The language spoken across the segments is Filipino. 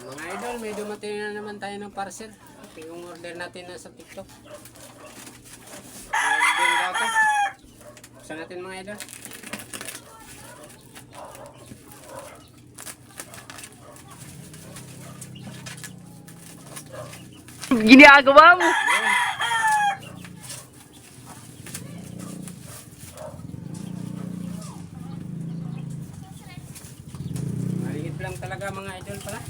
Mga idol, may dumating na naman tayo ng parcel. Yung order natin na sa TikTok. Order. Buksan natin mga idol. Ginagawa mo. Maliit lang talaga mga idol pala.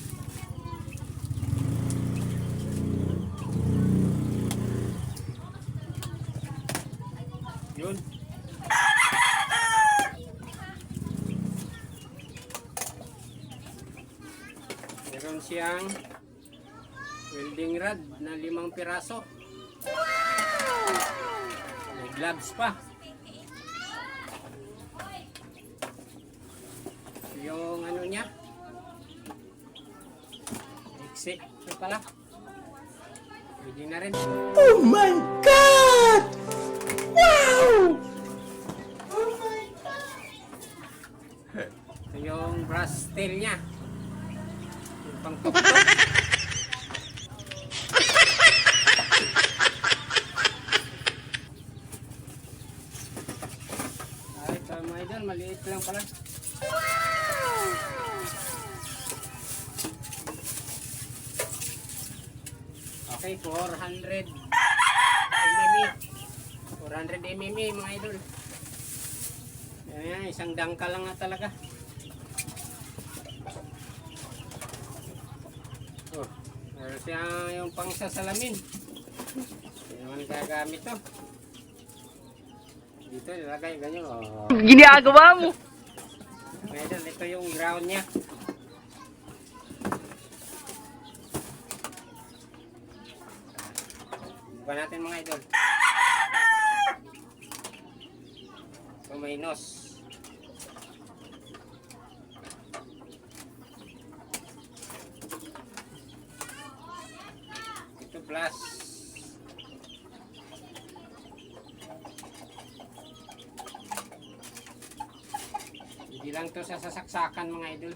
Siyang welding rod na limang piraso. May gloves pa. Yung ano niya, Iksi. Ito pala. Pwede na rin. Oh my God! Wow! Ito yung brass tail niya. Pang tuktok. Ay, ito mga idol, maliit lang pala. Okay, 400 mm. 400 mm mga idol. Ayan, isang dangka lang nga talaga. Oh, meron siya yung pang sasalamin. Hindi naman gagamit to. Dito nilagay ganyan. Oh. Ginagawa mo. Idol, ito yung ground niya. Buka natin mga idol. So may nos. Ito plus. Hindi lang to sa sasaksakan mga idol.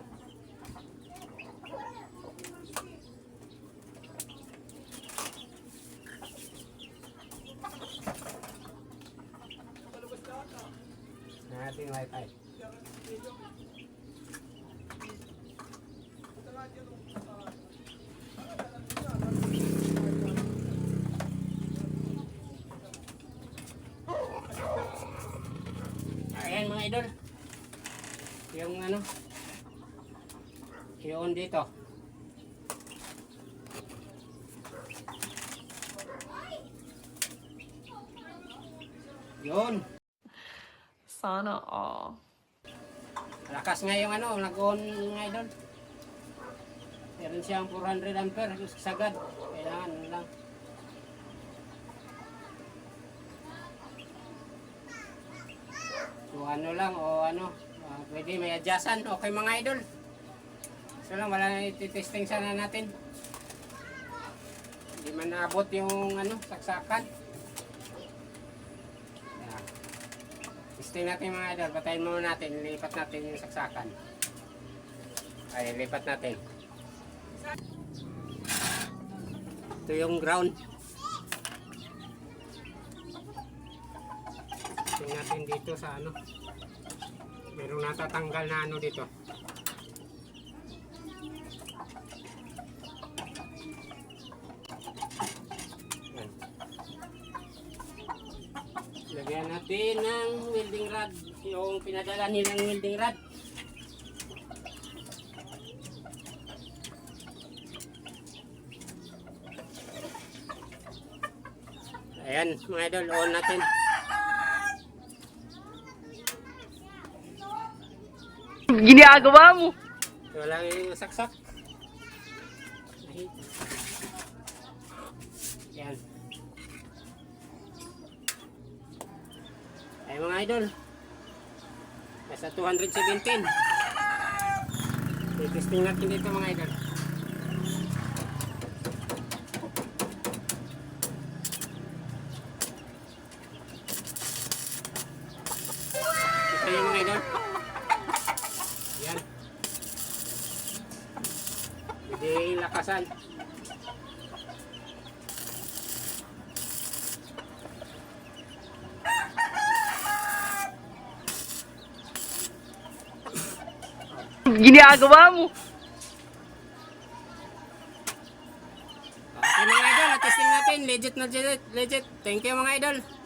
Natin wifi. Ayan mga idol. Yung ano. Yung dito. Yun. Sana all. Lakas nga yung ano, nag-on idol. Meron siyang 400 ampere sagad. Kailangan lang. Ano lang o ano, ah, pwede may adjustan. Okay mga idol. So lang, wala na ititesting sana natin. Hindi man naabot yung ano, saksakan. Ayan. Testing natin mga idol. Patayin muna natin. Lipat natin yung saksakan. Ay, lipat natin. Ito yung ground. Tingnan natin dito sa ano. Merong natatanggal na ano dito. Yan. Lagyan natin ng welding rod. Yung pinadala nilang welding rod. Ayan, mga idol, on natin. Ginagawa mo. Wala yung saksak. Yan. Ay mga idol. Nasa 217. Testing natin dito mga idol. Ito yung mga idol. Yan. Lakasan. Ginagawa mo. Okay mga idol, testing natin. Legit na legit. legit. Thank you mga idol.